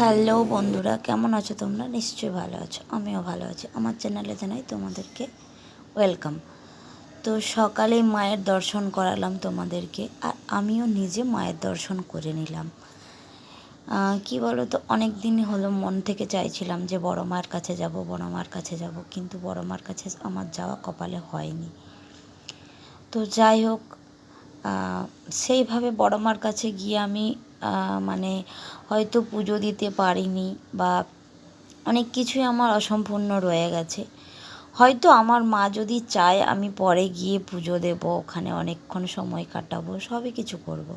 Hello বন্ধুরা, কেমন আছো তোমরা? নিশ্চয়ই ভালো আছো, আমিও ভালো আছি। আমার চ্যানেলে জানাই তোমাদেরকে ওয়েলকাম। তো সকালে মায়ের দর্শন করালাম তোমাদেরকে, আর আমিও নিজে মায়ের দর্শন করে নিলাম। কি বলো তো অনেক দিন হলো মন থেকে চাইছিলাম যে বড় মায়ের কাছে যাব, বড় মার কাছে যাব, কিন্তু বড় মার কাছে আমার যাওয়া কপালে হয়নি। তো যাই হোক সেইভাবে বড় মার কাছে গিয়ে আমি মানে হয়তো পুজো দিতে পারিনি বা অনেক কিছুই আমার অসম্পূর্ণ রয়ে গেছে। হয়তো আমার মা যদি চায় আমি পরে গিয়ে পুজো দেব, ওখানে অনেকক্ষণ সময় কাটাবো, সবই কিছু করব।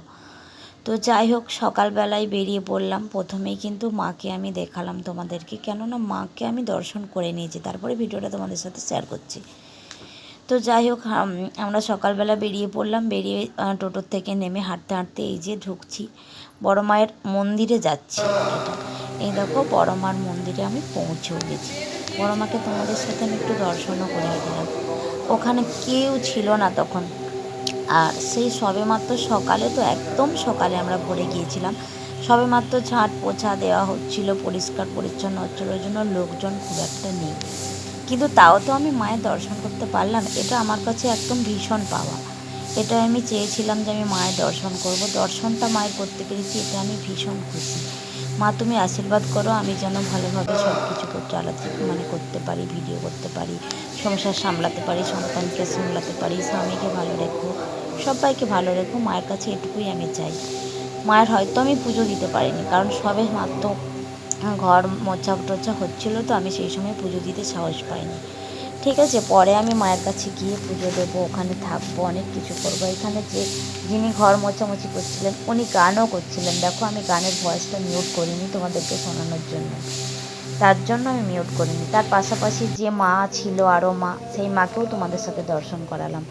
তো যাই হোক, সকালবেলায় বেরিয়ে পড়লাম। প্রথমেই কিন্তু মাকে আমি দেখালাম তোমাদেরকে, কেননা মাকে আমি দর্শন করে নিয়েছি। তারপরে ভিডিওটা তোমাদের সাথে শেয়ার করছি। তো যাই হোক আমরা সকালবেলা বেরিয়ে পড়লাম। বেরিয়ে টোটোর থেকে নেমে হাঁটতে হাঁটতে এই যে ঢুকছি, বড় মায়ের মন্দিরে যাচ্ছি। এটা এই দেখো, বড় মার মন্দিরে আমি পৌঁছেও গেছি। বড় মাকে তোমাদের সাথে আমি একটু দর্শনও করে দিলাম ওখানে কেউ ছিল না তখন। আর সেই সবেমাত্র সকালে তো একদম সকালে আমরা ভরে গিয়েছিলাম। সবেমাত্র ঝাঁট পোছা দেওয়া হচ্ছিল পরিষ্কার পরিচ্ছন্ন হচ্ছিল, ওই জন্য লোকজন খুব একটা নেই। কিন্তু তাও তো আমি মায়ের দর্শন করতে পারলাম, এটা আমার কাছে একদম ভীষণ পাওয়া। এটা আমি চেয়েছিলাম যে আমি মায়ের দর্শন করব, দর্শনটা মায়ের করতে পেরেছি, এটা আমি ভীষণ খুশি। মা, তুমি আশীর্বাদ করো, আমি যেন ভালোভাবে সব কিছু চালাতে মানে করতে পারি ভিডিও করতে পারি, সংসার সামলাতে পারি, সন্তানকে সামলাতে পারি, স্বামীকে ভালো রেখো, সবাইকে ভালো রেখো, মায়ের কাছে এটুকুই আমি চাই। মায়ের হয়তো আমি পুজো দিতে পারিনি, কারণ সবে মাত্র ঘর মোছা টোছা হচ্ছিল তো আমি সেই সময় পুজো দিতে সাহস পাইনি। ঠিক আছে, পরে আমি মায়ের কাছে গিয়ে পুজো দেবো, ওখানে থাকব, অনেক কিছু করব। এখানে যে যিনি ঘর মোছামুছি করছিলেন, উনি গানও করছিলেন। দেখো, আমি গানের ভয়েসটা মিউট করিনি তোমাদেরকে শোনানোর জন্য। তার জন্য আমি মিউট করিনি। তার পাশাপাশি যে মা ছিল আরও মা, সেই মাকেও তোমাদের সাথে দর্শন করালাম।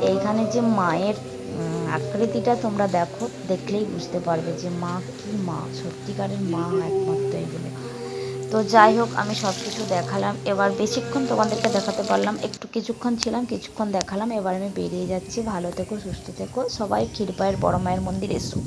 এইখানে যে মায়ের আকৃতিটা তোমরা দেখো, দেখলেই বুঝতে পারবে যে মা কি মা, সত্যিকারের মা একমাত্র এগুলো তো যাই হোক, আমি সব কিছু দেখালাম। এবার বেশিক্ষণ তোমাদেরকে দেখাতে পারলাম, একটু কিছুক্ষণ ছিলাম, কিছুক্ষণ দেখালাম, এবার আমি বেরিয়ে যাচ্ছি। ভালো থেকো, সুস্থ থেকো। সবাই ক্ষীরপায়ের বড় মায়ের মন্দির এসো।